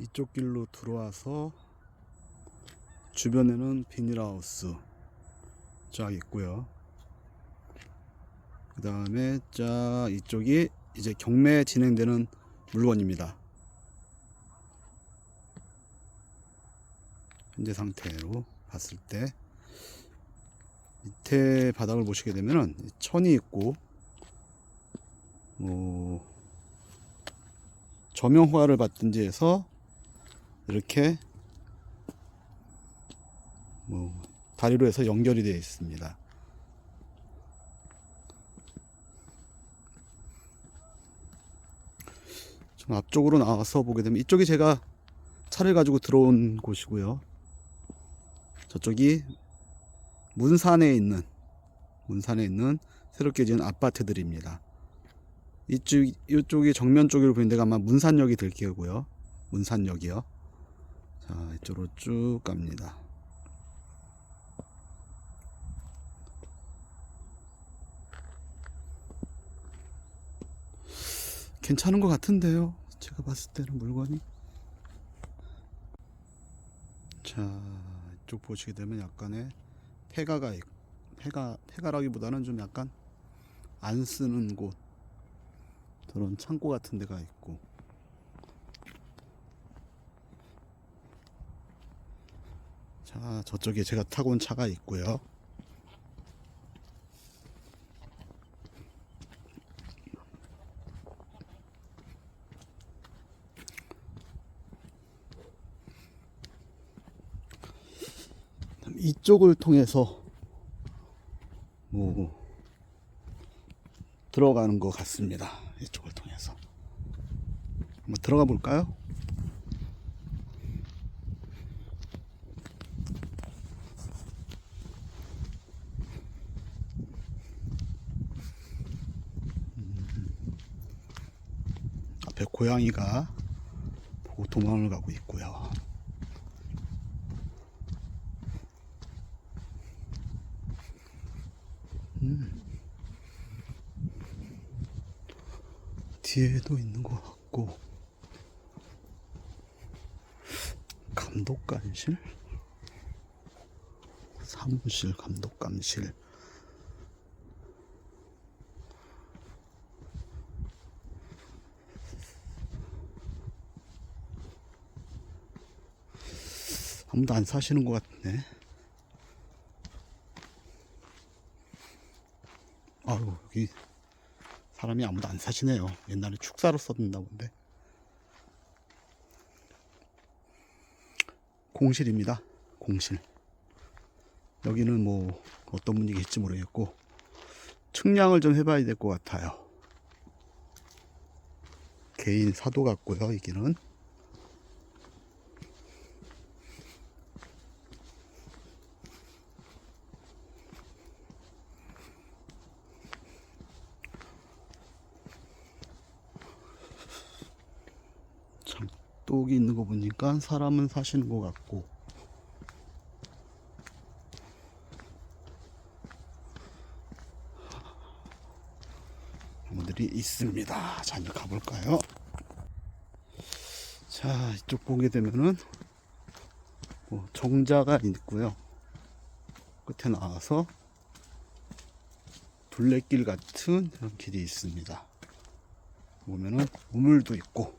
이쪽 길로 들어와서 주변에는 비닐하우스 쫙 있고요. 그 다음에 쫙 이쪽이 이제 경매 진행되는 물건입니다. 현재 상태로 봤을 때 밑에 바닥을 보시게 되면은 천이 있고 뭐 저명화를 받든지 해서 이렇게 뭐 다리로 해서 연결이 되어 있습니다. 좀 앞쪽으로 나와서 보게 되면 이쪽이 제가 차를 가지고 들어온 곳이고요. 저쪽이 문산에 있는 문산에 있는 새롭게 지은 아파트들입니다. 이쪽 이쪽이 정면 쪽으로 보이는 데가 아마 문산역이 될 거고요. 문산역이요. 자 이쪽으로 쭉 갑니다. 괜찮은 것 같은데요. 제가 봤을 때는 물건이. 자 이쪽 보시게 되면 약간의 폐가가 있, 폐가 폐가라기보다는 좀 약간 안 쓰는 곳 그런 창고 같은 데가 있고 자 저쪽에 제가 타고 온 차가 있고요 이쪽을 통해서 뭐 들어가는 것 같습니다. 이쪽을 통해서 한번 들어가 볼까요? 앞에 고양이가 보고 도망을 가고 있고요. 뒤에도 있는 것 같고. 감독관실? 사무실 감독관실 아무도 안 사시는 것 같네 아유 여기 사람이 아무도 안 사시네요. 옛날에 축사로 썼는다 본데. 공실입니다. 공실. 여기는 뭐 어떤 분이 계실지 모르겠고 측량을 좀 해봐야 될 것 같아요. 개인 사도 같고요. 여기는 장독이 있는 거 보니까 사람은 사시는 것 같고 분들이 있습니다. 자, 이제 가볼까요? 자, 이쪽 보게 되면은 뭐 정자가 있고요. 끝에 나와서 둘레길 같은 그런 길이 있습니다. 보면은 우물도 있고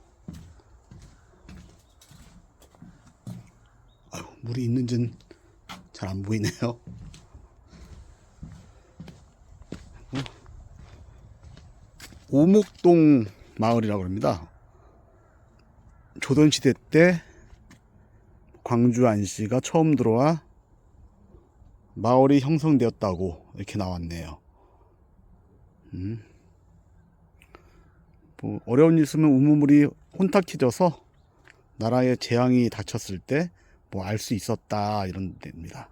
아유, 물이 있는지는 잘 안 보이네요. 오목동 마을이라고 합니다. 조선시대 때 광주 안씨가 처음 들어와 마을이 형성되었다고 이렇게 나왔네요. 음. 뭐 어려운 일 있으면 우물물이 혼탁해져서 나라에 재앙이 닥쳤을 때 뭐 알 수 있었다 이런 데입니다.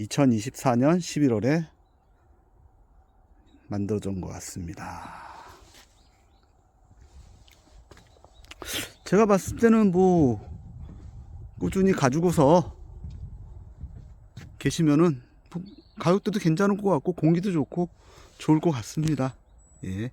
2024년 11월에 만들어진 것 같습니다. 제가 봤을 때는 뭐 꾸준히 가지고서 계시면은 뭐 가격대도 괜찮은 것 같고 공기도 좋고 좋을 것 같습니다. 예.